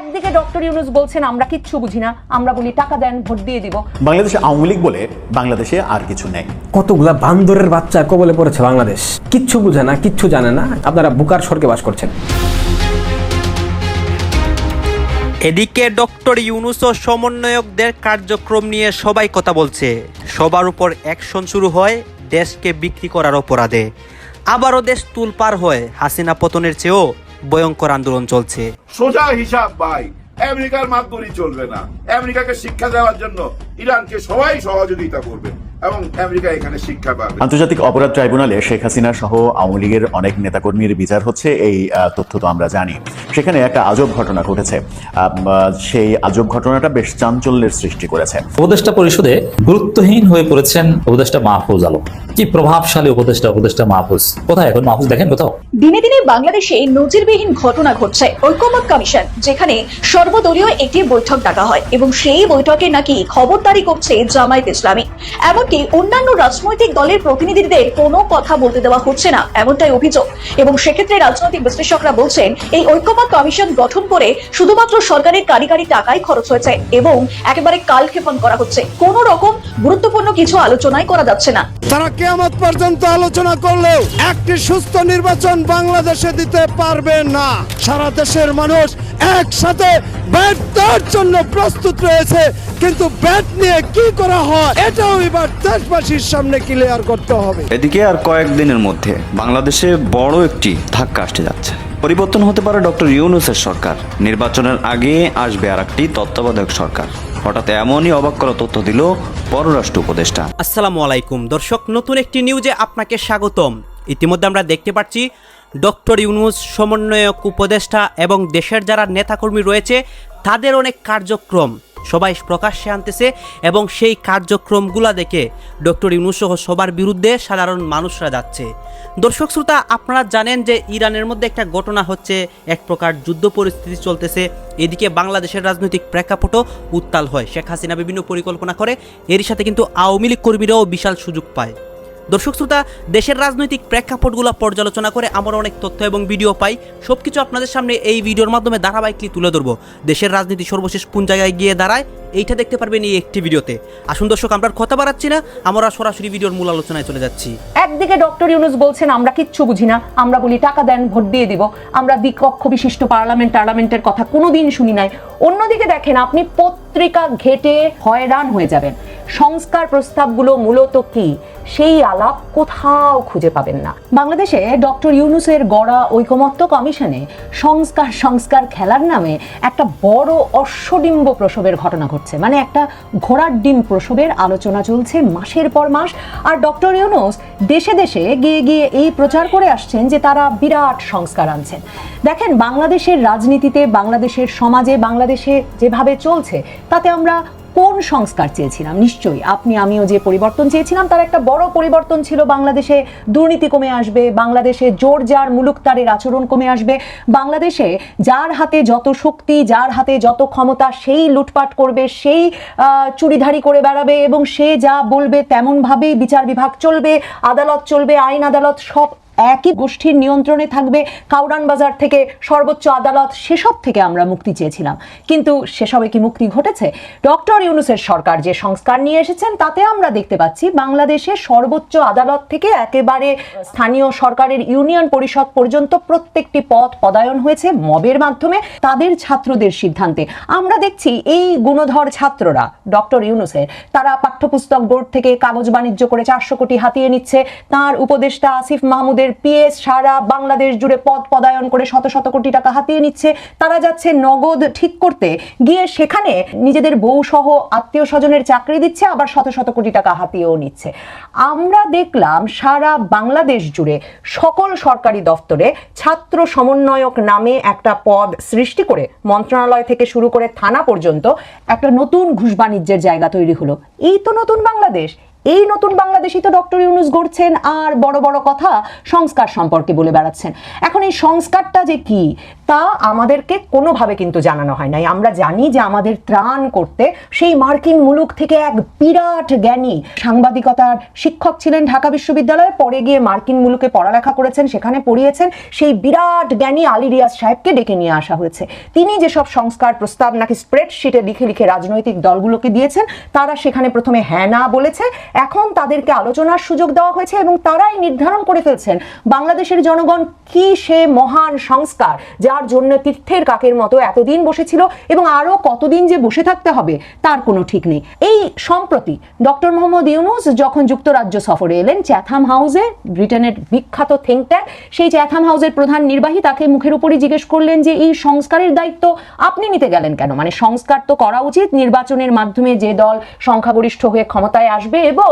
একদিকে ডক্টর ইউনুস বলছেন আমরা কিচ্ছু বুঝি না আমরা বলি টাকা দেন ভোট দিয়ে দিব। বাংলাদেশে আওয়ামী লীগ বলে বাংলাদেশে আর কিছু নেই। কতগুলা বান্দরের বাচ্চা কবলে পড়েছে বাংলাদেশ? কিচ্ছু বুঝে না কিচ্ছু জানে না। আপনারা বুকার স্বর্গে বাস করছেন। এদিকে ডক্টর ইউনুস ও সমন্বয়কদের কার্যক্রম নিয়ে সবাই কথা বলছে। সবার উপর অ্যাকশন শুরু হয় দেশকে বিক্রি করার অপরাধে। আবারও দেশ তুলপার হয় হাসিনা পতনের চেয়েও। ভয়ঙ্কর আন্দোলন চলছে। সোজা হিসাব ভাই, আমেরিকার মাধ্যমে চলবে না। আমেরিকাকে শিক্ষা দেওয়ার জন্য ইরানকে সবাই সহযোগিতা করবে। এবং আমেরিকা এখানে শিক্ষা পাবে। আন্তর্জাতিক অপরাধ ট্রাইব্যুনালে শেখ হাসিনা সহ আওয়ামী লীগের অনেক নেতাকর্মীর বিচার হচ্ছে এই তথ্য তো আমরা জানি। সেখানে একটা আজব ঘটনা ঘটেছে। সেই আজব ঘটনাটা বেশ চাঞ্চল্যের সৃষ্টি করেছে। উপদেষ্টা পরিষদে গুরুত্বহীন হয়ে পড়েছেন উপদেষ্টা মাহফুজ আলম। কি প্রভাবশালী উপদেষ্টা উপদেষ্টা মাহফুজ? কোথায় এখন? মাহফুজ দেখেন কোথাও। দিনে দিনে বাংলাদেশে নজিরবিহীন ঘটনা ঘটছে। ঐক্যমত কমিশন যেখানে সর্বদলীয় একটি বৈঠক ডাকা হয় এবং সেই বৈঠকে নাকি খবরদারি করছে জামায়াত ইসলামী। এমনকি অন্যান্য রাজনৈতিক দলের প্রতিনিধিদের কোনো কথা বলতে দেওয়া হচ্ছে না, এমনটাই অভিযোগ। এবং সেক্ষেত্রে রাজনৈতিক বিশ্লেষকরা বলছেন, এই ঐক্যমত কমিশন গঠন করে শুধুমাত্র সরকারের কারিগরি টাকাই খরচ হয়েছে এবং একেবারে কালক্ষেপণ করা হচ্ছে। কোনো রকম গুরুত্বপূর্ণ কিছু আলোচনাই করা যাচ্ছে না। তারা কেয়ামত পর্যন্ত আলোচনা করলেও একটি সুস্থ নির্বাচন বাংলাদেশে দিতে পারবে না। সারা দেশের মানুষ একসাথে ব্যাট জন্য প্রস্তুত রয়েছে, কিন্তু ব্যাট নিয়ে কি করা হয়, এটাও এবার দেশবাসীর সামনে ক্লিয়ার করতে হবে। এদিকে আর কয়েকদিনের মধ্যে বাংলাদেশে বড় একটি ধাক্কা আসতে যাচ্ছে। পরিবর্তন হতে পারে ডক্টর ইউনুসের সরকার। নির্বাচনের আগে আসবে আর একটি তত্ত্বাবধায়ক সরকার। হঠাৎ এমনই অবাক করা তথ্য দিল পররাষ্ট্র উপদেষ্টা। আসসালামু আলাইকুম। দর্শক নতুন একটি নিউজে আপনাকে স্বাগতম। ইতিমধ্যে আমরা দেখতে পাচ্ছি ডক্টর ইউনুস সমন্বয়ক উপদেষ্টা এবং দেশের যারা নেতাকর্মী রয়েছে তাদের অনেক কার্যক্রম সবাই প্রকাশ্যে আনতেছে এবং সেই কার্যক্রমগুলা দেখে ডক্টর ইউনুস সহ সবার বিরুদ্ধে সাধারণ মানুষরা যাচ্ছে। দর্শক শ্রোতা, আপনারা জানেন যে ইরানের মধ্যে একটা ঘটনা হচ্ছে, এক প্রকার যুদ্ধ পরিস্থিতি চলতেছে। এদিকে বাংলাদেশের রাজনৈতিক প্রেক্ষাপটও উত্তাল হয়। শেখ হাসিনা বিভিন্ন পরিকল্পনা করে, এরই সাথে কিন্তু আওয়ামী লীগ কর্মীরাও বিশাল সুযোগ পায়। দর্শক শ্রোতা, দেশের রাজনৈতিক প্রেক্ষাপটগুলো পর্যালোচনা করে আমরা অনেক তথ্য এবং ভিডিও পাই। সব কিছু আপনাদের সামনে এই ভিডিওর মাধ্যমে ধারাবাহিকলি তুলে ধরবো। দেশের রাজনীতি সর্বশেষ কোন জায়গায় গিয়ে দাঁড়ায়, এইটা দেখতে পারবেন এই একটি ভিডিওতে। আসুন দর্শক, আমরা কথা বাড়াচ্ছি না, আমরা সরাসরি ভিডিওর মূল আলোচনায় চলে যাচ্ছি। একদিকে ডক্টর ইউনুস বলছেন, আমরা কিচ্ছু বুঝি না, আমরা বলি টাকা দেন, ভোট দিয়ে দিব, আমরা দ্বিকক্ষ বিশিষ্ট পার্লামেন্ট টার্লামেন্টের কথা কোনোদিন শুনি নাই। অন্যদিকে দেখেন, আপনি পত্রিকা ঘেটে হয়রান হয়ে যাবেন। সংস্কার প্রস্তাবগুলো মূলত কি? সেই আলাপ কোথাও খুঁজে পাবেন না। বাংলাদেশে ডক্টর ইউনুসের গড়া ঐকমত্য কমিশনে সংস্কার সংস্কার খেলার নামে একটা বড় অশ্বডিম্ব প্রসবের ঘটনা ঘটছে। মানে একটা ঘোড়ার ডিম প্রসবের আলোচনা চলছে মাসের পর মাস। আর ডক্টর ইউনুস দেশে দেশে গিয়ে গিয়ে এই প্রচার করে আসছেন যে তারা বিরাট সংস্কার আনছেন। দেখেন, বাংলাদেশের রাজনীতিতে, বাংলাদেশের সমাজে, বাংলাদেশে যেভাবে চলছে তাতে আমরা কোন সংস্কার চেয়েছিলাম? নিশ্চয়ই আপনি, আমিও যে পরিবর্তন চেয়েছিলাম, তার একটা বড় পরিবর্তন ছিল বাংলাদেশে দুর্নীতি কমে আসবে, বাংলাদেশে জোর যার মুলুকতারের আচরণ কমে আসবে, বাংলাদেশে যার হাতে যত শক্তি, যার হাতে যত ক্ষমতা, সেই লুটপাট করবে, সেই চুরিধারি করে বেড়াবে এবং সে যা বলবে তেমনভাবেই বিচার বিভাগ চলবে, আদালত চলবে, আইন আদালত সব একই গোষ্ঠীর নিয়ন্ত্রণে থাকবে কাউরান বাজার থেকে সর্বোচ্চ আদালত। সেসব থেকে আমরা মুক্তি চেয়েছিলাম। কিন্তু সেসবে কি মুক্তি ঘটেছে? ডক্টর ইউনুসের সরকার যে সংস্কার নিয়ে এসেছেন, তাতে আমরা দেখতে পাচ্ছি বাংলাদেশে সর্বোচ্চ আদালত থেকে একেবারে স্থানীয় সরকারের ইউনিয়ন পরিষদ পর্যন্ত প্রত্যেকটি পদ পদায়ন হয়েছে মবের মাধ্যমে তাদের ছাত্রদের সিদ্ধান্তে। আমরা দেখছি এই গুণধর ছাত্ররা, ডক্টর ইউনুসের, তারা পাঠ্যপুস্তক বোর্ড থেকে কাগজ বাণিজ্য করে চারশো কোটি হাতিয়ে নিচ্ছে। তার উপদেষ্টা আসিফ মাহমুদের পিএস সারা বাংলাদেশ জুড়ে পদ পদায়ন করে শত শত কোটি টাকা হাতিয়ে নিচ্ছে। তারা যাচ্ছে নগদ ঠিক করতে। গিয়ে সেখানে নিজেদের বউ সহ আত্মীয় স্বজনের চাকরি দিচ্ছে, আবার শত শত কোটি টাকা হাতিয়েও নিচ্ছে। আমরা দেখলাম সারা বাংলাদেশ জুড়ে সকল সরকারি দপ্তরে ছাত্র সমন্বয়ক নামে একটা পদ সৃষ্টি করে মন্ত্রণালয় থেকে শুরু করে থানা পর্যন্ত একটা নতুন ঘুষ বাণিজ্যের জায়গা তৈরি হলো। এই তো নতুন বাংলাদেশ। এই নতুন বাংলাদেশই তো ডক্টর ইউনুস গড়ছেন, আর বড় বড় কথা সংস্কার সম্পর্কে বলে বেড়াচ্ছেন। এখন এই সংস্কারটা যে কি? তা আমাদেরকে কোনোভাবে কিন্তু জানানো হয় নাই। আমরা জানি যে আমাদের ত্রাণ করতে সেই মার্কিন মুলুক থেকে এক বিরাট জ্ঞানী সাংবাদিকতার শিক্ষক ছিলেন ঢাকা বিশ্ববিদ্যালয়ে, পরে গিয়ে মার্কিন মুলুকে পড়ালেখা করেছেন, সেখানে পড়িয়েছেন। সেই বিরাট জ্ঞানী আলী রিয়াজ সাহেবকে ডেকে নিয়ে আসা হয়েছে। তিনি যেসব সংস্কার প্রস্তাব নাকি স্প্রেডশিটে লিখে লিখে রাজনৈতিক দলগুলোকে দিয়েছেন, তারা সেখানে প্রথমে হ্যাঁ না বলেছে। এখন তাদেরকে আলোচনার সুযোগ দেওয়া হয়েছে এবং তারাই নির্ধারণ করে ফেলছেন বাংলাদেশের জনগণ কি সে মহান সংস্কার যার জন্য তীর্থের কাকের মতো এতদিন বসেছিল এবং আরও কতদিন যে বসে থাকতে হবে তার কোনো ঠিক নেই। এই সম্প্রতি ডক্টর মোহাম্মদ ইউনুস যখন যুক্তরাজ্য সফরে এলেন, চ্যাথাম হাউসে, ব্রিটেনের বিখ্যাত থিঙ্ক ট্যাঙ্ক সেই চ্যাথাম হাউসের প্রধান নির্বাহী তাকে মুখের উপরই জিজ্ঞেস করলেন যে, এই সংস্কারের দায়িত্ব আপনি নিতে গেলেন কেন? মানে সংস্কার তো করা উচিত, নির্বাচনের মাধ্যমে যে দল সংখ্যাগরিষ্ঠ হয়ে ক্ষমতায় আসবে এবং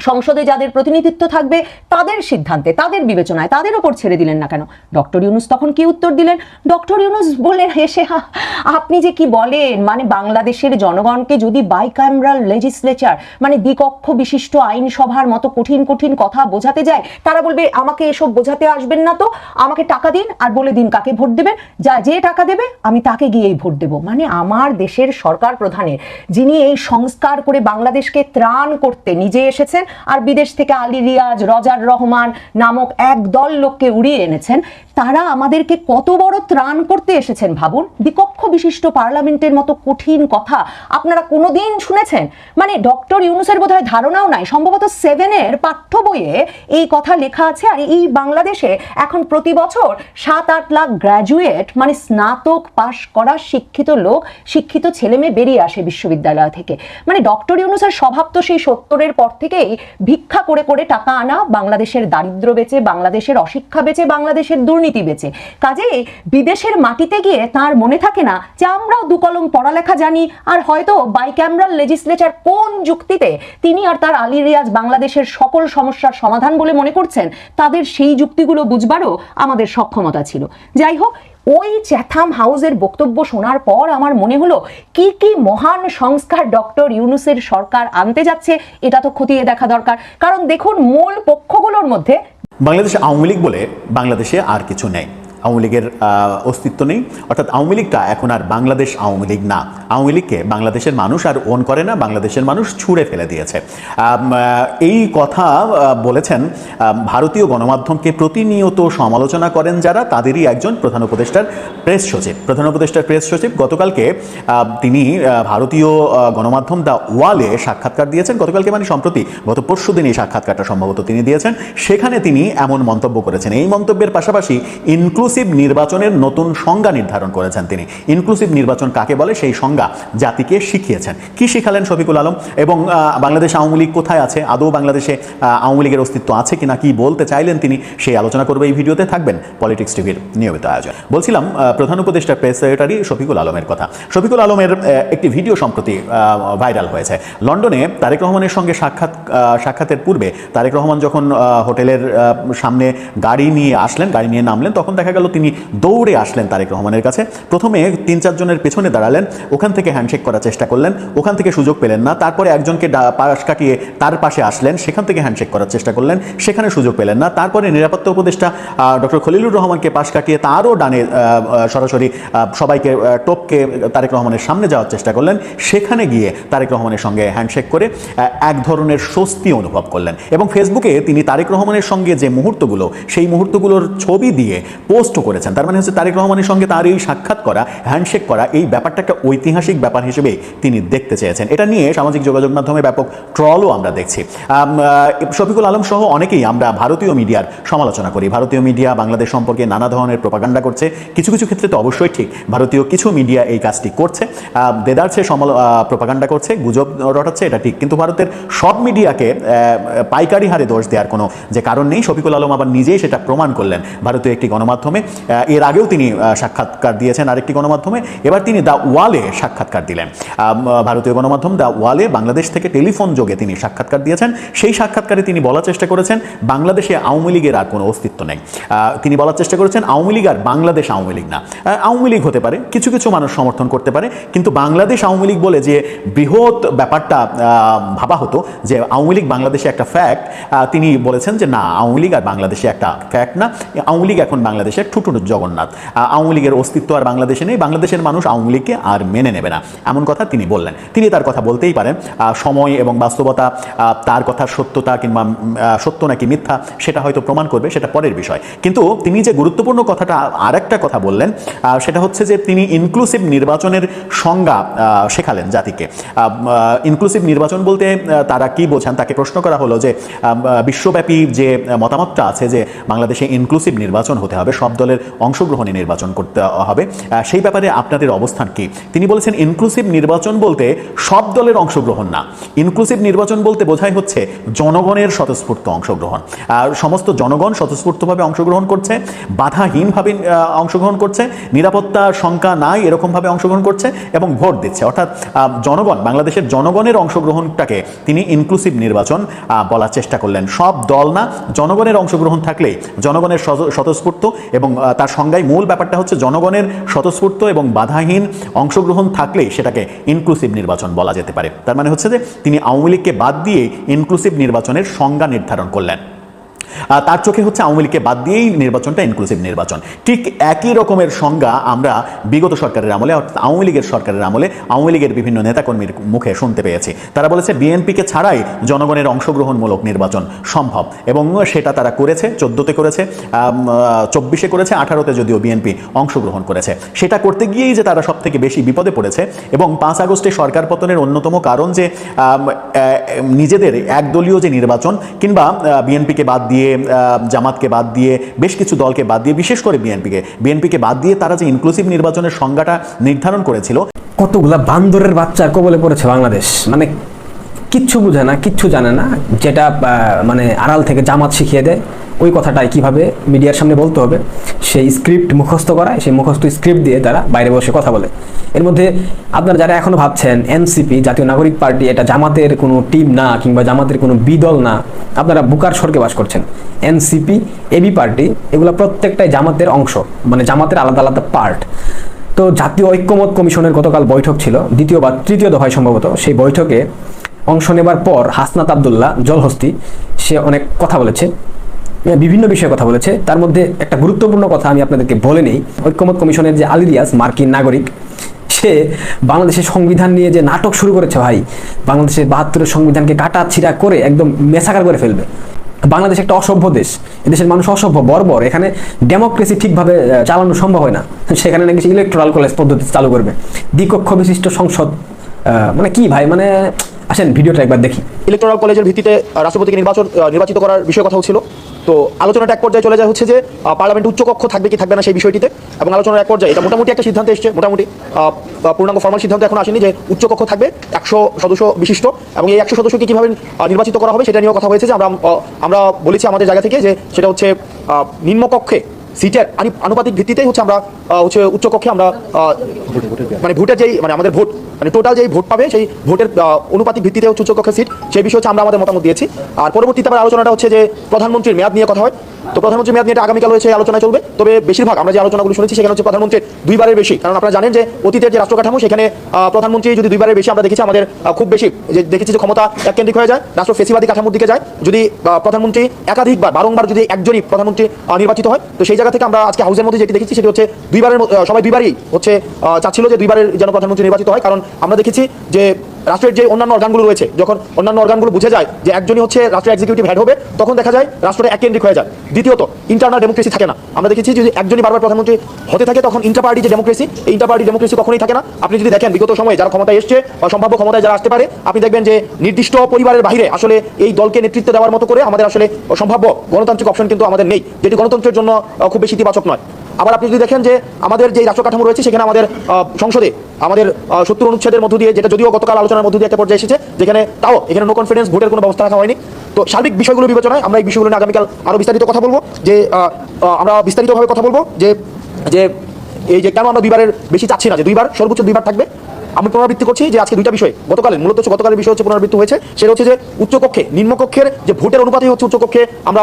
সংসদে যাদের প্রতিনিধিত্ব থাকবে তাদের সিদ্ধান্তে তাদের বিবেচনায় তাদের ওপর ছেড়ে দিলেন না কেন? ডক্টর ইউনুস তখন কি উত্তর দিলেন? ডক্টর ইউনুস বললেন হেসে "হা, আপনি যে কি বলেন মানে বাংলাদেশের জনগণকে যদি বাইক্যামরাল লেজিসলেচার মানে দ্বিকক্ষ বিশিষ্ট আইনসভার মতো কঠিন কঠিন কথা বোঝাতে যায় তারা বলবে আমাকে এসব বোঝাতে আসবেন না তো আমাকে টাকা দিন আর বলে দিন কাকে ভোট দেবেন। যা যে টাকা দেবে আমি তাকে গিয়েই ভোট দেব। মানে আমার দেশের সরকার প্রধানের যিনি এই সংস্কার করে বাংলাদেশকে ত্রাণ করতে নিজে এসেছেন আর বিদেশ থেকে আলী রিয়াজ, রজার রহমান নামক এক দল লোককে উড়িয়ে এনেছেন। তারা আমাদেরকে কত বড় ত্রাণ করতে এসেছেন ভাবুন? বিকক্ষ বিশিষ্ট পার্লামেন্টের মতো কঠিন কথা আপনারা কোনোদিন শুনেছেন? মানে ডক্টর ইউনুসের বোধহয় ধারণাও নাই। সম্ভবত সেভেনের পাঠ্য বইয়ে এই কথা লেখা আছে আর এই বাংলাদেশে এখন প্রতি বছর সাত আট লাখ গ্র্যাজুয়েট মানে স্নাতক পাশ করা শিক্ষিত লোক, শিক্ষিত ছেলে মেয়ে বেরিয়ে আসে বিশ্ববিদ্যালয় থেকে। মানে ডক্টর ইউনুসের স্বভাব তো সেই সত্তরের পর থেকেই ভিক্ষা করে করে টাকা আনা, বাংলাদেশের দারিদ্র বেচে, বাংলাদেশের অশিক্ষা বেচে, বাংলাদেশের দুর্নীতি বেচে। কাজেই বিদেশের মাটিতে গিয়ে তার মনে থাকে না যে আমরাও দু কলম পড়ালেখা জানি, আর হয়তো বাইক্যামরাল লেজিসলেচার কোন যুক্তিতে তিনি আর তার আলী রিয়াজ বাংলাদেশের সকল সমস্যার সমাধান বলে মনে করছেন, তাদের সেই যুক্তিগুলো বুঝবারও আমাদের সক্ষমতা ছিল। যাই হোক ওই চ্যাথাম হাউসের বক্তব্য শোনার পর আমার মনে হলো, কি কি মহান সংস্কার ডক্টর ইউনুসের সরকার আনতে যাচ্ছে, এটা তো খতিয়ে দেখা দরকার। কারণ দেখুন, মূল পক্ষগুলোর মধ্যে বাংলাদেশ আওয়ামী লীগ বলে বাংলাদেশে আর কিছু নেই। আওয়ামী লীগের অস্তিত্ব নেই। অর্থাৎ আওয়ামী লীগটা এখন আর বাংলাদেশ আওয়ামী লীগ না। আওয়ামী লীগকে বাংলাদেশের মানুষ আর ওন করে না, বাংলাদেশের মানুষ ছুঁড়ে ফেলে দিয়েছে। এই কথা বলেছেন ভারতীয় গণমাধ্যমকে প্রতিনিয়ত সমালোচনা করেন যারা, তাদেরই একজন প্রধান উপদেষ্টার প্রেস সচিব। প্রধান উপদেষ্টার প্রেস সচিব গতকালকে তিনি ভারতীয় গণমাধ্যম দ্য ওয়ালে সাক্ষাৎকার দিয়েছেন। গতকালকে মানে সম্প্রতি, গত পরশু দিন এই সাক্ষাৎকারটা সম্ভবত তিনি দিয়েছেন। সেখানে তিনি এমন মন্তব্য করেছেন। এই মন্তব্যের পাশাপাশি ইনক্লুসিভ নির্বাচনের নতুন সংজ্ঞা নির্ধারণ করেছেন তিনি। ইনক্লুসিভ নির্বাচন কাকে বলে? সেই সংজ্ঞা জাতিকে শিখিয়েছেন। কি শিখালেন শফিকুল আলম? এবং বাংলাদেশ আওয়ামী লীগ কোথায় আছে? আদৌ বাংলাদেশে আওয়ামী লীগের অস্তিত্ব আছে কিনা? কি বলতে চাইলেন তিনি? সেই আলোচনা করবে এই ভিডিওতে। থাকবেন পলিটিক্স টিভির নিয়মিত আয়োজন। বলছিলাম প্রধান উপদেষ্টা প্রেস সেক্রেটারি শফিকুল আলমের কথা। শফিকুল আলমের একটি ভিডিও সম্প্রতি ভাইরাল হয়েছে। লন্ডনে তারেক রহমানের সঙ্গে সাক্ষাৎ সাক্ষাতের পূর্বে তারেক রহমান যখন হোটেলের সামনে গাড়ি নিয়ে আসলেন, গাড়ি নিয়ে নামলেন, তখন দেখা গেল তিনি দৌড়ে আসলেন তারেক রহমানের কাছে। প্রথমে তিন চারজনের পেছনে দাঁড়ালেন, ওখান থেকে হ্যান্ডশেক করার চেষ্টা করলেন, ওখান থেকে সুযোগ পেলেন না। তারপরে একজনকে পাশ কাটিয়ে তার পাশে আসলেন, সেখান থেকে হ্যান্ডশেক করার চেষ্টা করলেন, সেখানে সুযোগ পেলেন না। তারপরে নিরাপত্তা উপদেষ্টা ডক্টর খলিলুর রহমানকে পাশ কাটিয়ে তারও ডানে সরাসরি সবাইকে টপকে তারেক রহমানের সামনে যাওয়ার চেষ্টা করলেন। সেখানে গিয়ে তারেক রহমানের সঙ্গে হ্যান্ডশেক করে এক ধরনের স্বস্তি অনুভব করলেন। এবং ফেসবুকে তিনি তারেক রহমানের সঙ্গে যে মুহূর্তগুলো, সেই মুহূর্তগুলোর ছবি দিয়ে পোস্ট করেছেন। তার মানে হচ্ছে তারেক রহমানের সঙ্গে তার এই সাক্ষাৎ করা, হ্যান্ডশেক করা, এই ব্যাপারটা একটা ঐতিহাসিক ব্যাপার হিসেবে তিনি দেখতে চেয়েছেন। এটা নিয়ে সামাজিক যোগাযোগ মাধ্যমে ব্যাপক ট্রলও আমরা দেখছি। শফিকুল আলম সহ অনেকেই আমরা ভারতীয় মিডিয়ার সমালোচনা করি। ভারতীয় মিডিয়া বাংলাদেশ সম্পর্কে নানা ধরনের প্রপাগান্ডা করছে। কিছু কিছু ক্ষেত্রে তো অবশ্যই ঠিক, ভারতীয় কিছু মিডিয়া এই কাজটি করছে। দেদারছে সমাল প্রপাগান্ডা করছে, গুজব রটাচ্ছে, এটা ঠিক। কিন্তু ভারতের সব মিডিয়াকে পাইকারি হারে দোষ দেওয়ার কোনো যে কারণ নেই। শফিকুল আলম আবার নিজেই সেটা প্রমাণ করলেন। ভারতীয় একটি গণমাধ্যমে আহ, এর আগেও তিনি সাক্ষাৎকার দিয়েছেন আরেকটি গণমাধ্যমে। এবার তিনি দ্য ওয়ালে সাক্ষাৎকার দিলেন। ভারতীয় গণমাধ্যম দ্য ওয়ালে বাংলাদেশ থেকে টেলিফোন যোগে তিনি সাক্ষাৎকার দিয়েছেন। সেই সাক্ষাৎকারে তিনি বলার চেষ্টা করেছেন বাংলাদেশে আওয়ামী লীগের আর কোনো অস্তিত্ব নেই। তিনি বলার চেষ্টা করেছেন আওয়ামী লীগ আর বাংলাদেশ আওয়ামী লীগ না। আওয়ামী লীগ হতে পারে কিছু কিছু মানুষ সমর্থন করতে পারে কিন্তু বাংলাদেশ আওয়ামী লীগ বলে যে বৃহৎ ব্যাপারটা ভাবা হতো যে আওয়ামী লীগ বাংলাদেশে একটা ফ্যাক্ট তিনি বলেছেন যে না আওয়ামী লীগ আর বাংলাদেশে একটা ফ্যাক্ট না। আওয়ামী লীগ এখন বাংলাদেশের ঠুটু জগন্নাথ। আওয়ামী লীগের অস্তিত্ব আর বাংলাদেশে নেই। বাংলাদেশের মানুষ আওয়ামী লীগকে আর মেনে নেবে না। এমন কথা তিনি বললেন। তিনি তার কথা বলতেই পারেন সময় এবং বাস্তবতা তার কথার সত্যতা কিংবা সত্য নাকি মিথ্যা, সেটা হয়তো প্রমাণ করবে, সেটা পরের বিষয়। কিন্তু তিনি যে গুরুত্বপূর্ণ কথাটা আর একটা কথা বললেন সেটা হচ্ছে যে তিনি ইনক্লুসিভ নির্বাচনের সংজ্ঞা শেখালেন জাতিকে। ইনক্লুসিভ নির্বাচন বলতে তারা কি বোঝান? তাকে প্রশ্ন করা হলো যে বিশ্বব্যাপী যে মতামতটা আছে যে, বাংলাদেশে ইনক্লুসিভ নির্বাচন হতে হবে, সব দলের অংশগ্রহণে নির্বাচন করতে হবে। সেই ব্যাপারে আপনাদের অবস্থান কি? তিনি বলেছেন ইনক্লুসিভ নির্বাচন বলতে সব দলের অংশগ্রহণ না। ইনক্লুসিভ নির্বাচন বলতে বোঝাই হচ্ছে জনগণের স্বতঃস্ফূর্ত অংশগ্রহণ। আর সমস্ত জনগণ স্বতঃস্ফূর্তভাবে অংশগ্রহণ করছে, বাধাহীনভাবে অংশগ্রহণ করছে নিরাপত্তা শঙ্কা নাই এরকমভাবে অংশগ্রহণ করছে এবং ভোট দিচ্ছে। অর্থাৎ জনগণ, বাংলাদেশের জনগণের অংশগ্রহণটাকে তিনি ইনক্লুসিভ নির্বাচন বলার চেষ্টা করলেন। সব দল না, জনগণের অংশগ্রহণ থাকলেই জনগণের স্বতঃস্ফূর্ত এবং তার সংজ্ঞায় মূল ব্যাপারটা হচ্ছে জনগণের স্বতঃস্ফূর্ত এবং বাধাহীন অংশগ্রহণ থাকলেই সেটাকে ইনক্লুসিভ নির্বাচন বলা যেতে পারে। তার মানে হচ্ছে যে তিনি আওয়ামী লীগকে বাদ দিয়ে ইনক্লুসিভ নির্বাচনের সংজ্ঞা নির্ধারণ করলেন। তার চোখে হচ্ছে আওয়ামী লীগকে বাদ দিয়েই নির্বাচনটা ইনক্লুসিভ নির্বাচন। ঠিক একই রকমের সংজ্ঞা আমরা বিগত সরকারের আমলে, অর্থাৎ আওয়ামী লীগের সরকারের আমলে আওয়ামী লীগের বিভিন্ন নেতাকর্মীর মুখে শুনতে পেয়েছি। তারা বলেছে, বিএনপিকে ছাড়াই জনগণের অংশগ্রহণমূলক নির্বাচন সম্ভব। এবং সেটা তারা করেছে, চোদ্দোতে করেছে চব্বিশে করেছে, আঠারোতে যদিও বিএনপি অংশগ্রহণ করেছে। সেটা করতে গিয়েই যে তারা সব থেকে বেশি বিপদে পড়েছে এবং পাঁচ আগস্টে সরকার পতনের অন্যতম কারণ যে নিজেদের একদলীয় যে নির্বাচন কিংবা বিএনপিকে বাদ দিয়ে আহ, জামাতকে বাদ দিয়ে বেশ কিছু দলকে বাদ দিয়ে বিশেষ করে বিএনপিকে। বিএনপিকে বাদ দিয়ে তারা যে ইনক্লুসিভ নির্বাচনের সংজ্ঞাটা নির্ধারণ করেছিল কতগুলা বান্দরের বাচ্চার কবলে পড়েছে বাংলাদেশ? মানে কিচ্ছু বুঝে না কিচ্ছু জানে না যেটা মানে আড়াল থেকে জামাত শিখিয়ে দেয়। ওই কথাটাই কীভাবে মিডিয়ার সামনে বলতে হবে, সেই স্ক্রিপ্ট মুখস্থ করায় সেই মুখস্থ স্ক্রিপ্ট দিয়ে তারা বাইরে বসে কথা বলে। এর মধ্যে আপনারা যারা এখনও ভাবছেন এনসিপি, জাতীয় নাগরিক পার্টি, এটা জামাতের কোনো টিম না কিংবা জামাতের কোনো বিদল না, আপনারা বুকার স্বর্গে বাস করছেন। এনসিপি, এবি পার্টি, এগুলো প্রত্যেকটাই জামাতের অংশ মানে জামাতের আলাদা আলাদা পার্ট তো জাতীয় ঐক্যমত কমিশনের গতকাল বৈঠক ছিল, দ্বিতীয় বা তৃতীয় দফায় সম্ভবত, সেই বৈঠকে অংশ নেবার পর হাসনাত আবদুল্লাহ জলহস্তি, সে অনেক কথা বলেছে। বিভিন্ন বিষয়ে কথা বলেছে। তার মধ্যে একটা গুরুত্বপূর্ণ কথা আমি আপনাদেরকে বলে নেই। ঐক্যমত কমিশনের যে আলিরিয়াস মার্কিন নাগরিক, সে বাংলাদেশের সংবিধান নিয়ে যে নাটক শুরু করেছে ভাই, বাংলাদেশের বাহাত্তরের সংবিধানকে কাটা ছিঁড়া করে একদম মেসাকার করে ফেলবে। বাংলাদেশ একটা অসভ্য দেশ, এদেশের মানুষ অসভ্য, বর্বর, এখানে ডেমোক্রেসি ঠিকভাবে চালানো সম্ভব হয় না। সেখানে নাকি ইলেকট্রাল কলেজ পদ্ধতি চালু করবে। দ্বিকক্ষ বিশিষ্ট সংসদ মানে কি ভাই মানে আসেন, ভিডিওটা একবার দেখি। ইলেকট্রাল কলেজের ভিত্তিতে রাষ্ট্রপতিকে নির্বাচন নির্বাচিত করার বিষয়ে কথা হচ্ছিল। তো আলোচনাটা এক পর্যায়ে চলে যায় হচ্ছে যে পার্লামেন্ট উচ্চকক্ষ থাকবে কি থাকবে না সেই বিষয়টিতে এবং আলোচনার এক পর্যায়ে এটা মোটামুটি একটা সিদ্ধান্ত এসছে, মোটামুটি পূর্ণাঙ্গ ফর্মাল সিদ্ধান্ত এখন আসেনি যে উচ্চকক্ষ থাকবে, একশো সদস্য বিশিষ্ট এবং এই একশো সদস্যকে কীভাবে নির্বাচিত করা হবে সেটা নিয়েও কথা হয়েছে যে আমরা আমরা বলেছি আমাদের জায়গা থেকে যে সেটা হচ্ছে নিম্নকক্ষে সিটের আনি- আনুপাতিক ভিত্তিতেই হচ্ছে আমরা হচ্ছে উচ্চকক্ষে আমরা মানে ভোটের যেই মানে আমাদের ভোট মানে টোটাল যেই ভোট পাবে সেই ভোটের অনুপাতিক ভিত্তিতে হচ্ছে উচ্চকক্ষের সিট সেই বিষয়ে হচ্ছে আমরা আমাদের মতামত দিয়েছি। আর পরবর্তীতে আবার আলোচনাটা হচ্ছে যে প্রধানমন্ত্রীর মেয়াদ নিয়ে কথা হয়। তো প্রধানমন্ত্রী মেয়াদ নিয়ে আগামীকাল হয়েছে আলোচনা চলবে। তবে বেশিরভাগ আমরা যে আলোচনাগুলো শুনেছি সেখানে হচ্ছে প্রধানমন্ত্রীর দুইবারের বেশি। কারণ আপনারা জানেন যে অতীতের যে রাষ্ট্র কাঠামো সেখানে প্রধানমন্ত্রী যদি দুইবারের বেশি আমরা দেখেছি, আমাদের খুব বেশি, যে দেখেছি যে ক্ষমতা এককেন্দ্রিক হয়ে যায়, রাষ্ট্র ফেসিবাদী কাঠামোর দিকে যায়। যদি প্রধানমন্ত্রী একাধিকবার, বারংবার যদি একজনই প্রধানমন্ত্রী নির্বাচিত হয়, তো সেই জায়গা থেকে আমরা আজকে হাউসের মধ্যে যেটি দেখেছি, সেটি হচ্ছে দুইবারের সবাই দুইবারই হচ্ছে চাচ্ছিল যে দুইবারের যেন প্রধানমন্ত্রী নির্বাচিত হয়। কারণ আমরা দেখেছি যে রাষ্ট্রের যে অন্যান্য অর্গানগুলো রয়েছে, যখন অন্যান্য অর্গানগুলো বুঝে যায় যে একজনই হচ্ছে রাষ্ট্রের এক্সিকিউটিভ হেড হবে, তখন দেখা যায় রাষ্ট্রটা এককেন্দ্রিক হয়ে যায়। দ্বিতীয়ত ইন্টারনাল ডেমোক্রেসি থাকে না। আমরা দেখেছি যদি একজনই বারবার প্রধানমন্ত্রী হতে থাকে, তখন ইন্টার পার্টি যে ডেমোক্রেসি এই ইন্টার পার্টি ডেমোক্রেসি কখনোই থাকে না। আপনি যদি দেখেন, বিগত সময়ে যারা ক্ষমতায় এসছে বা সম্ভাব্য ক্ষমতায় যারা আসতে পারে, আপনি দেখবেন যে নির্দিষ্ট পরিবারের বাইরে আসলে এই দলকে নেতৃত্ব দেওয়ার মতো করে আমাদের আসলে সম্ভাব্য গণতান্ত্রিক অপশন কিন্তু আমাদের নেই, যেটি গণতন্ত্রের জন্য খুব বেশি ইতিবাচক নয়। আবার আপনি যদি দেখেন যে আমাদের যে রাষ্ট্র কাঠামো রয়েছে, সেখানে আমাদের সংসদে আমাদের সত্তর অনুচ্ছেদের মধ্য দিয়ে, যেটা যদিও গতকাল আলোচনার মধ্য দিয়ে একটা পর্যায়ে এসেছে, যেখানে তাও, এখানে নো কনফিডেন্স ভোটের কোনো ব্যবস্থা রাখা হয়নি। তো সার্বিক বিষয়গুলো বিবেচনায় আমরা এই বিষয়গুলো নিয়ে আগামীকাল আরও বিস্তারিত কথা বলব, যে আমরা বিস্তারিতভাবে কথা বলব, যে যে, এই যে কেন আমরা দুইবারের বেশি চাচ্ছি না, যে দুইবার, সর্বোচ্চ দুইবার থাকবে আমি পুনরাবৃত্তি করছি যে আজকে দুইটা বিষয়, গতকালের, মূলত হচ্ছে গতকালের বিষয় হচ্ছে পুনরাবৃত্তি হয়েছে, সেটা হচ্ছে যে উচ্চকক্ষে, নিম্নকক্ষের যে ভোটের অনুপাতই হচ্ছে উচ্চকক্ষে, আমরা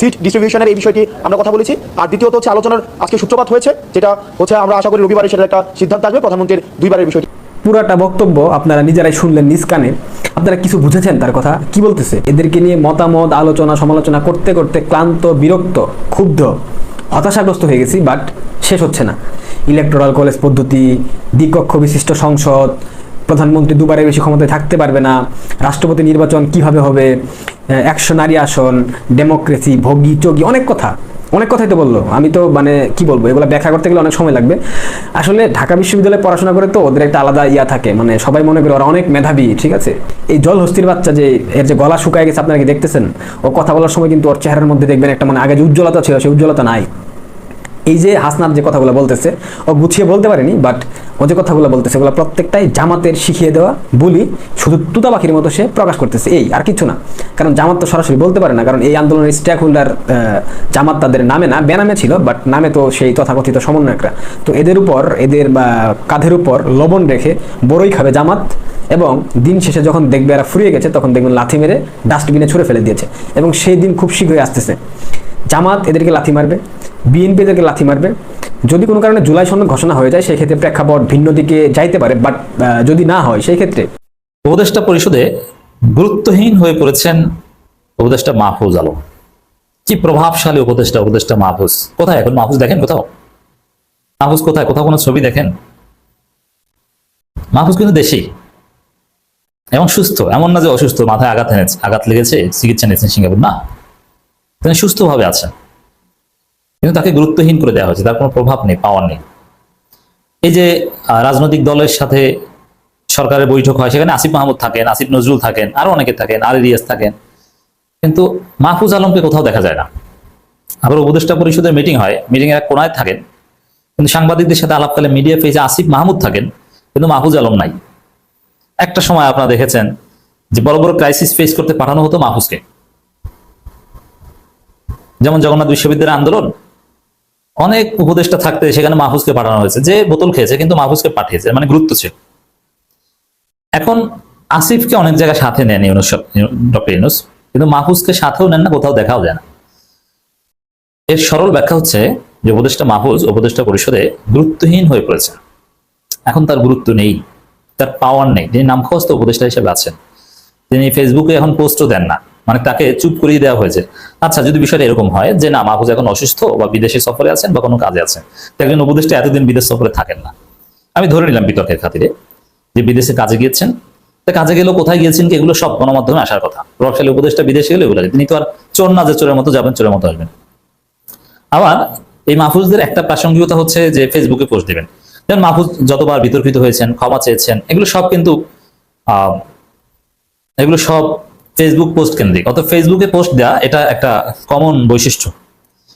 সিট ডিস্ট্রিবিউশনের এই বিষয়টি আমরা কথা বলেছি। আর দ্বিতীয়ত হচ্ছে আলোচনার আজকে সূত্রপাত হয়েছে, যেটা হচ্ছে আমরা আশা করি রবিবারে সেটা একটা সিদ্ধান্ত আসবে। প্রধানমন্ত্রীর দুইবারের বিষয়টি। পুরাটা বক্তব্য আপনারা নিজেরাই শুনলেন নিজ কানে। আপনারা কিছু বুঝেছেন তার কথা? কি বলতেছে? এদেরকে নিয়ে মতামত, আলোচনা, সমালোচনা করতে করতে ক্লান্ত, বিরক্ত, ক্ষুব্ধ। হতাশাগ্রস্ত হয়ে গেছি বাট শেষ হচ্ছে না। ইলেকট্রাল কলেজ পদ্ধতি, দ্বিকক্ষ বিশিষ্ট সংসদ, প্রধানমন্ত্রী দুবারের বেশি ক্ষমতায় থাকতে পারবে না, রাষ্ট্রপতি নির্বাচন কীভাবে হবে একশো নারী আসন ডেমোক্রেসি ভোগী, চোগী, অনেক কথা। অনেক কথাই তো বলল। আমি তো মানে কি বলব, এগুলো ব্যাখ্যা করতে গেলে অনেক সময় লাগবে। আসলে ঢাকা বিশ্ববিদ্যালয়ে পড়াশোনা করে তো ওদের একটা আলাদা ইয়া থাকে। মানে সবাই মনে করে ওরা অনেক মেধাবী, ঠিক আছে? এই জল হস্তির বাচ্চা যে, এর যে গলা শুকায় গেছে, আপনারা কি দেখতেছেন? ও কথা বলার সময় কিন্তু ওর চেহারার মধ্যে দেখবেন একটা মানে আগে যে উজ্জ্বলতা ছিল সেই উজ্জ্বলতা নাই। এই যে হাসনাত যে কথাগুলো বলতেছে, ও গুছিয়ে বলতে পারেনি বাট ও যে কথাগুলো বলতেছে ওগুলো প্রত্যেকটাই জামাতের শিখিয়ে দেওয়া, বলি, শুধু তুতা পাখির মতো সে প্রকাশ করতেছে। এই, আর কিছু না। কারণ জামাত তো সরাসরি বলতে পারে না, কারণ এই আন্দোলনের স্টেক হোল্ডার জামাত তাদের নামে না, বেনামে ছিল বাট নামে তো সেই তথাকথিত সমন্বয়করা। তো এদের উপর, এদের বা কাঁধের উপর লবণ রেখে বড়ই খাবে জামাত, এবং দিন শেষে যখন দেখবে এরা ফুরিয়ে গেছে, তখন দেখবেন লাথি মেরে ডাস্টবিনে ছুঁড়ে ফেলে দিয়েছে। এবং সেই দিন খুব শীঘ্রই আসতেছে। জামাত এদেরকে লাথি মারবে। বিএনপি এদেরকে লাথি মারবে। যদি কোনো কারণে জুলাই সনদ ঘোষণা হয়ে যায় সেই ক্ষেত্রে প্রেক্ষাপট ভিন্ন দিকে যাইতে পারে। বাট যদি না হয় সেই ক্ষেত্রে উপদেষ্টা পরিষদে গুরুত্বহীন হয়ে পড়েছেন উপদেষ্টা মাহফুজ আলম। কি প্রভাবশালী উপদেষ্টা উপদেষ্টা মাহফুজ? কোথায় এখন? মাহফুজ দেখেন কোথাও? মাহফুজ কোথায়? কোথাও কোনো ছবি দেখেন? মাহফুজ কিন্তু দেশি। এবং সুস্থ। এমন না যে অসুস্থ, মাথায় আঘাত এনেছে, আঘাত লেগেছে, চিকিৎসা নিয়েছেন সিঙ্গাপুর। না, তিনি সুস্থভাবে আছেন। কিন্তু তাকে গুরুত্বহীন করে দেওয়া হয়েছে, তার কোনো প্রভাব নেই পাওয়ার নেই। এই যে রাজনৈতিক দলের সাথে সরকারের বৈঠক হয়, সেখানে আসিফ মাহমুদ থাকেন, আসিফ নজরুল থাকেন, আরও অনেকে থাকেন আর রিয়াজ থাকেন। কিন্তু মাহফুজ আলমকে কোথাও দেখা যায় না। আবার উপদেষ্টা পরিষদের মিটিং হয় মিটিং এর এক কোনায় থাকেন। কিন্তু সাংবাদিকদের সাথে আলাপকালে মিডিয়া পেজে আসিফ মাহমুদ থাকেন, কিন্তু মাহফুজ আলম নাই। একটা সময় আপনারা দেখেছেন যে বড় বড় ক্রাইসিস ফেস করতে পাঠানো হতো মাহফুজকে। যেমন জগন্নাথ বিশ্ববিদ্যালয়ের আন্দোলন অনেক উপদেষ্টা থাকতে সেখানে মাহফুজকে পাঠানো হয়েছে, যে বোতল খেয়েছে কিন্তু মাহফুজকে পাঠিয়েছে মানে গুরুত্ব ছিল। এখন আসিফকে অনেক জায়গায় সাথে নেন ইউনুস ডক্টর ইউনুস, কিন্তু মাহফুজকে সাথেও নেন না, কোথাও দেখাও যায় না। এর সরল ব্যাখ্যা হচ্ছে যে উপদেষ্টা মাহফুজ উপদেষ্টা পরিষদে গুরুত্বহীন হয়ে পড়েছে এখন তার গুরুত্ব নেই, তার পাওয়ার নেই, তিনি নামখস্ত উপদেষ্টা হিসেবে আছেন। তিনি ফেসবুকে এখন পোস্টও দেন না। মানে তাকে চুপ করিয়ে দেওয়া হয়েছে। আচ্ছা যদি বিষয়টা এরকম হয় যে না, মাহফুজ এখন অসুস্থ, বা বিদেশে সফরে আছেন, বা কোনো কাজে আছেন একজন উপদেষ্টা এতদিন বিদেশ সফরে থাকেন না। আমি ধরে নিলাম বিতর্কের খাতিরে যে বিদেশে কাজে গিয়েছেন। তা কাজে গেলেও কোথায় গিয়েছেন কি, এগুলো সব গণমাধ্যমে আসার কথা। প্রভাবশালী উপদেষ্টা বিদেশে গেলে এগুলো তিনি তো আর চোর না যে চোরের মতো যাবেন, চোরের মতো আসবেন। আবার এই মাহফুজদের একটা প্রাসঙ্গিকতা হচ্ছে যে ফেসবুকে পোস্ট দিবেন। যেমন মাহফুজ যতবার বিতর্কিত হয়েছেন, ক্ষমা চেয়েছেন, এগুলো সব কিন্তু এগুলো সব ফেসবুক পোস্ট কেন্দ্রিক। অত ফেসবুকে পোস্ট দেওয়া এটা একটা কমন বৈশিষ্ট্য।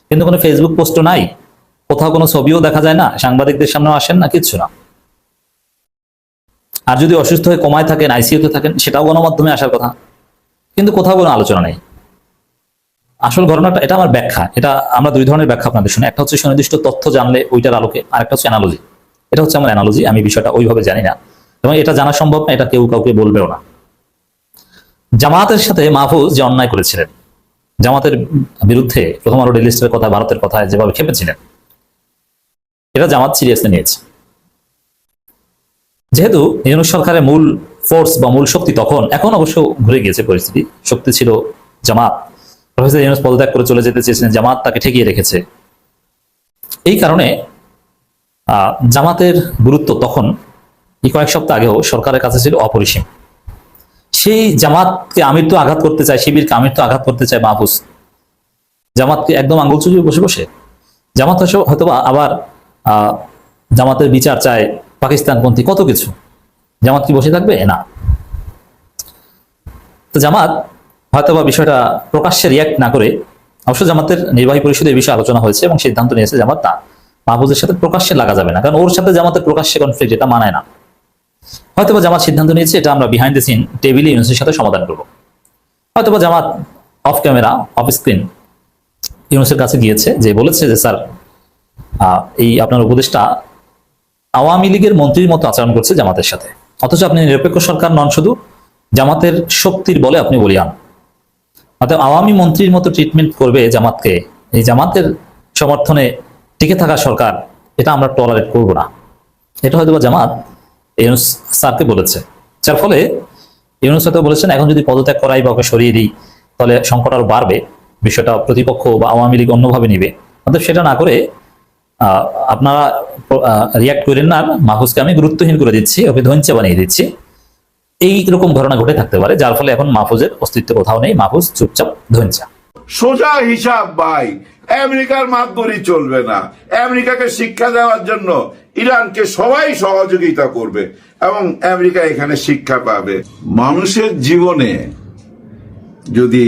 কিন্তু কোনো ফেসবুক পোস্টও নাই। কোথাও কোনো ছবিও দেখা যায় না, সাংবাদিকদের সামনেও আসেন না, কিচ্ছু না। আর যদি অসুস্থ হয়ে কমায় থাকেন আইসিইউতে থাকেন, সেটাও গণমাধ্যমে আসার কথা। কিন্তু কোথাও কোনো আলোচনা নেই। আসল ঘটনাটা, এটা আমার ব্যাখ্যা। এটা আমরা দুই ধরনের ব্যাখ্যা আপনাদের শুনে। একটা হচ্ছে সুনির্দিষ্ট তথ্য জানলে ওইটার আলোকে, আর একটা হচ্ছে অ্যানালজি এটা হচ্ছে আমার অ্যানালজি আমি বিষয়টা ওইভাবে জানি না। এবং এটা জানা সম্ভব না, এটা কেউ কাউকে বলবেও না। জামাতের সাথে মাহফুজ যে অন্যায় করেছিলেন, জামাতের বিরুদ্ধে প্রথম আলো লিস্টের কথা, ভারতের কথা যেভাবে খেপেছিলেন, এটা জামাত সিরিয়াসলি নিয়েছে। যেহেতু ইউনুস সরকারের মূল ফোর্স বা মূল শক্তি তখন, এখন অবশ্য ঘুরে গিয়েছে পরিস্থিতি। শক্তি ছিল জামাত। প্রফেসর ইউনুস পদত্যাগ করে চলে যেতে চেয়েছিলেন, জামাত তাকে ঠেকিয়ে রেখেছে। এই কারণে জামাতের গুরুত্ব তখন কয়েক সপ্তাহ আগেও সরকারের কাছে ছিল অপরিসীম। সেই জামাতকে আমির তো আঘাত করতে চায়, শিবিরকে আমির তো আঘাত করতে চায় মাহফুজ। জামাতকে একদম আঙ্গুল চুপিয়ে বসে বসে। জামাত হয়তো- আবার জামাতের বিচার চায় পাকিস্তানপন্থী, কত কিছু। জামাত কি বসে থাকবে? না। তো জামাত হয়তোবা বিষয়টা প্রকাশ্যে রিয়াক্ট না করে, অবশ্য জামাতের নির্বাহী পরিষদে এই বিষয়ে আলোচনা হয়েছে এবং সিদ্ধান্ত নিয়েছে জামাত, না। মাহফুজের সাথে প্রকাশ্যে লাগা যাবে না। কারণ ওর সাথে জামাতের প্রকাশ্যে কনফ্লিক্ট এটা মানায় না। হয়তোবা জামাত সিদ্ধান্ত নিয়েছে, এটা আমরা বিহাইন্ড দ্য সিন টেবিলে ইউনুসের সাথে সমাধান করব। হয়তোবা Jamaat off camera off screen ইউনুসের কাছে গিয়েছে, যে বলেছে যে, স্যার এই আপনার উপদেশটা আওয়ামী লীগের মন্ত্রীর মতো আচরণ করছে জামাতের সাথে। অথচ আপনি নিরপেক্ষ সরকার নন শুধু, জামাতের শক্তির বলে আপনি বলিয়ান। অর্থাৎ আওয়ামী মন্ত্রীর মতো ট্রিটমেন্ট করবে জামাতকে। এই জামাতের সমর্থনে টিকে থাকা সরকার, এটা আমরা টলারেট করব না। এটা হয়তো জামাত ইউনুস স্যারকে বলেছে। যার ফলে ইউনুস হয়তো বলেছেন, এখন যদি পদত্যাগ করাই বা ওকে সরিয়ে দিই, তাহলে সংকট আরও বাড়বে, বিষয়টা প্রতিপক্ষ বা আওয়ামী লীগ অন্যভাবে নিবে। অতএব সেটা না করে আপনারা রিয়াক্ট করেন না, মাহফুজকে আমি গুরুত্বহীন করে দিচ্ছি, ওকে ধৈর্য বানিয়ে দিচ্ছি। এই রকম ঘটনা ঘটে থাকতে পারে, যার ফলে এখন মাহফুজের অস্তিত্ব কোথাও নেই। মাহফুজ চুপচাপ ধৈর্য। সোজা হিসাব ভাই আমেরিকার মাধ্যমে চলবে না। আমেরিকাকে শিক্ষা দেওয়ার জন্য ইরানকে সবাই সহযোগিতা করবে এবং আমেরিকা এখানে শিক্ষা পাবে। মানুষের জীবনে যদি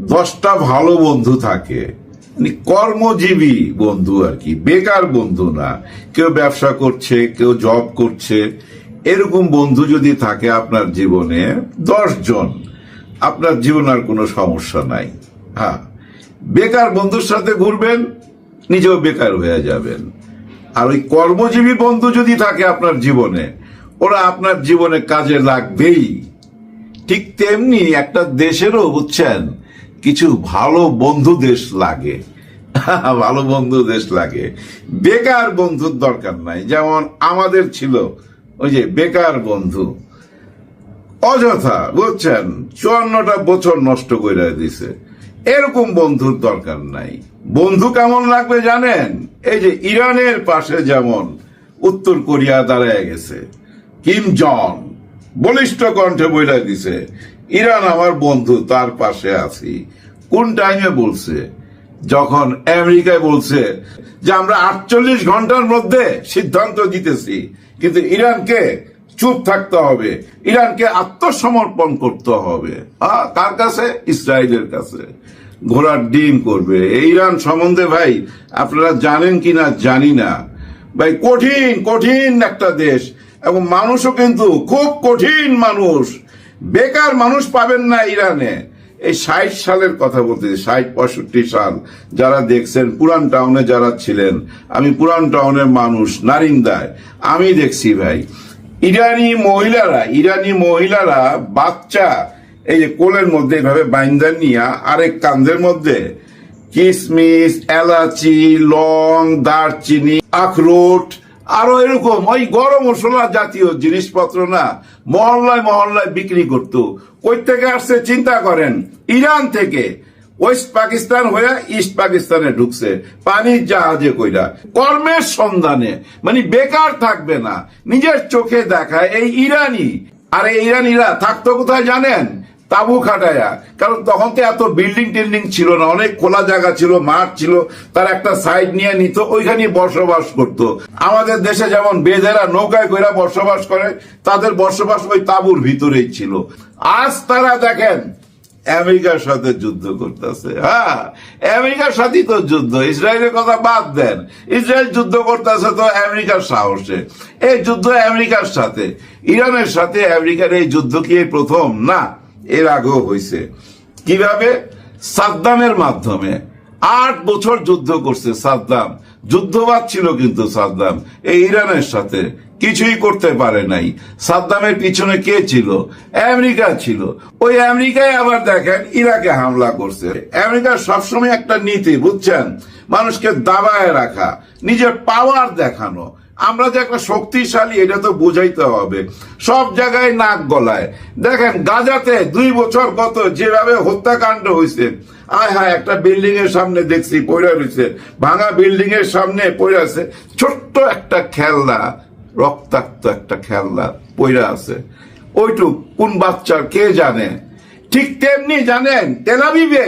দশটা ভালো বন্ধু থাকে মানে কর্মজীবী বন্ধু আর কি, বেকার বন্ধু না, কেউ ব্যবসা করছে, কেউ জব করছে, এরকম বন্ধু যদি থাকে আপনার জীবনে দশ জন আপনার জীবন আর কোনো সমস্যা নাই। হ্যাঁ। বেকার বন্ধুর সাথে ঘুরবেন, নিজেও বেকার হয়ে যাবেন। আর ওই কর্মজীবী বন্ধু যদি থাকে আপনার জীবনে, ওরা আপনার জীবনে কাজে লাগবেই। ঠিক তেমনি একটা দেশেরও, বুঝছেন, কিছু ভালো বন্ধু দেশ লাগে। ভালো বন্ধু দেশ লাগে। বেকার বন্ধুর দরকার নাই। যেমন আমাদের ছিল, ওই যে বেকার বন্ধু। অযথা, বুঝছেন, চুয়ান্নটা বছর নষ্ট করে দিছে। এরকম বন্ধুর দরকার নাই। বন্ধু কেমন লাগবে জানেন? এই যে ইরানের পাশে যেমন উত্তর কোরিয়া দাঁড়ায় গেছে, কিম জন বলিষ্ঠ কণ্ঠে বইলা দিছে, ইরান আমার বন্ধু, তার পাশে আছি। কোন টাইমে বলছে? যখন আমেরিকায় বলছে যে, আমরা আটচল্লিশ ঘণ্টার মধ্যে সিদ্ধান্ত দিতেছি, কিন্তু ইরানকে চুপ থাকতে হবে। ইরানকে আত্মসমর্পণ করতে হবে। কার কাছে? ইসরায়েলের কাছে। ঘোড়ার ডিম করবে। এই ইরান সম্বন্ধে ভাই, আপনারা জানেন কিনা জানি না। ভাই, কঠিন কঠিন একটা দেশ এবং মানুষও কিন্তু খুব কঠিন মানুষ। বেকার মানুষ পাবেন না ইরানে। এই ষাট সালের কথা বলতেছি, ষাট, পঁয়ষট্টি সাল। যারা দেখছেন, পুরান টাউনে যারা ছিলেন, আমি পুরান টাউনের মানুষ, নারিন্দায়। আমি দেখছি ভাই ইরানি মহিলারা ইরানি মহিলারা বাচ্চা, এই যে কোলের মধ্যে এভাবে বাইন্দা নিয়ে আরেক কান্দের মধ্যে কিশমিশ এলাচি, লং, দারচিনি, আখরোট, আরও এরকম, ওই গরম মশলা জাতীয় জিনিসপত্র না, মহল্লায় মহল্লায় বিক্রি করতো। কই থেকে আসছে চিন্তা করেন? ইরান থেকে। ওয়েস্ট পাকিস্তান হয়ে ইস্ট পাকিস্তানে ঢুকছে। পানির জাহাজে কইরা। কর্মের সন্ধানে। মানে বেকার থাকবে না। নিজের চোখে দেখায় এই ইরানি। আর এই ইরানিরা থাকতো কোথায় জানেন? তাবু খাটায়া। কারণ তখন তো এত বিল্ডিং টিল্ডিং ছিল না। অনেক খোলা জায়গা ছিল, মাঠ ছিল। তার একটা সাইড নিয়ে নিত, ওইখানে বসবাস করত। আমাদের দেশে যেমন বেদেরা নৌকায় কইরা বসবাস করে, তাদের বসবাস ওই তাবুর ভিতরেই ছিল। আজ তারা দেখেন আমেরিকার সাথে যুদ্ধ করতেছে হ্যাঁ? আমেরিকার সাথেই তো যুদ্ধ, ইসরায়েলের কথা বাদ দেন। ইসরায়েল যুদ্ধ করতেছে তো আমেরিকার সাহসে। এই যুদ্ধ আমেরিকার সাথে। ইরানের সাথে আমেরিকার এই যুদ্ধ কি প্রথম? না, এর আগেও হয়েছে কীভাবে? সাদ্দামের মাধ্যমে। আট বছর যুদ্ধ করছে সাদ্দাম। যুদ্ধবাদ ছিল কিন্তু সাদ্দাম, এই ইরানের সাথে। কিছুই করতে পারে নাই। সাদ্দামের পিছনে কে ছিল? আমেরিকা ছিল। ওই আমেরিকায় আবার দেখেন ইরাকে হামলা করছে। আমেরিকার সবসময় একটা নীতি, বুঝছেন? মানুষকে দাবায় রাখা, নিজের পাওয়ার দেখানো। আমরা যে একটা শক্তিশালী, এটা তো বুঝাইতে হবে। সব জায়গায় নাক গলায়। দেখেন গাজাতে দুই বছর গত যেভাবে হত্যাকাণ্ড হয়েছে আয় হায়, একটা বিল্ডিং এর সামনে দেখছি পড়ে রয়েছে ভাঙা বিল্ডিং এর সামনে পড়ে আছে, ছোট্ট একটা খেলনা। রক্তাক্ত একটা খেলনা পড়ে আছে। ওইটুক কোন বাচ্চার কে জানে? ঠিক তেমনি জানেন তেলাবিবে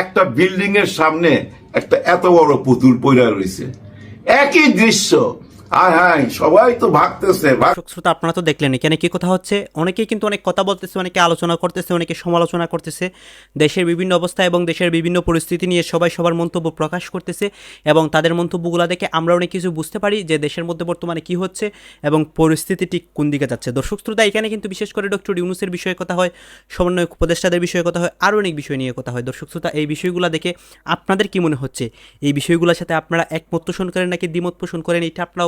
একটা বিল্ডিং এর সামনে একটা এত বড় পুতুল পইরা রয়েছে একই দৃশ্য আয় হায় সবাই তো ভাগতেছে শ্রোতা, আপনারা তো দেখলেন কি কথা হচ্ছে? অনেকেই কিন্তু অনেক কথা বলতেছে, অনেকে আলোচনা করতেছে, অনেকে সমালোচনা করতেছে। দেশের বিভিন্ন অবস্থা এবং দেশের বিভিন্ন পরিস্থিতি নিয়ে সবাই সবার মন্তব্য প্রকাশ করতেছে এবং তাদের মন্তব্যগুলো দেখে আমরা অনেক কিছু বুঝতে পারি যে দেশের মধ্যে বর্তমানে কি হচ্ছে এবং ঠিক কোন দিকে যাচ্ছে। দর্শক শ্রোতা, এখানে কিন্তু বিশেষ করে ডক্টর ইউনুসের বিষয়ে কথা হয়, সমন্বয়ক উপদেষ্টাদের বিষয়ে কথা হয়, আরও অনেক বিষয় নিয়ে কথা হয়। দর্শক শ্রোতা, এই বিষয়গুলো দেখে আপনাদের কি মনে হচ্ছে? এই বিষয়গুলোর সাথে আপনারা একমত পোষণ করেন নাকি দ্বিমত পোষণ করেন, এটা আপনারা